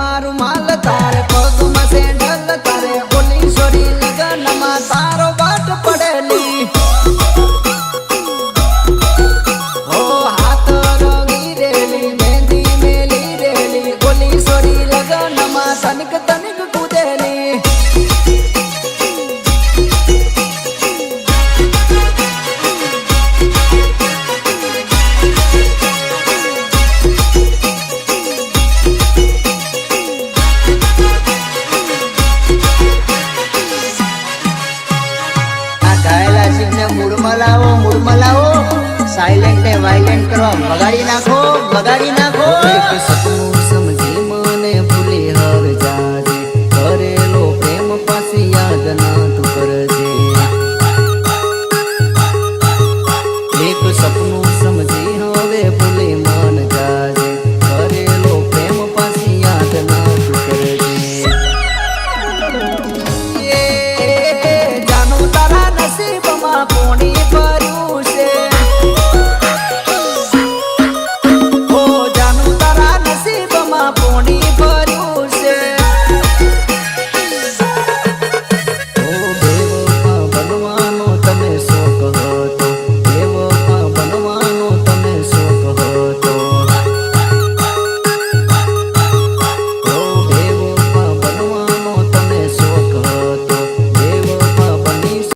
મારું માલ તારે પગમાં સેન્ડલ તારે. ઓલી સોરી લગનમાં તારો વાટ પડેલી. ઓ હાથ રંગી રેલી, મહેંદી મેલી રેલી. સિંહને મૂળમાં લાવો મૂળમાં લાવો. સાયલેન્ટ ને વાયલેન્ટ કરવા બગાડી નાખો. બગાડી નાખો.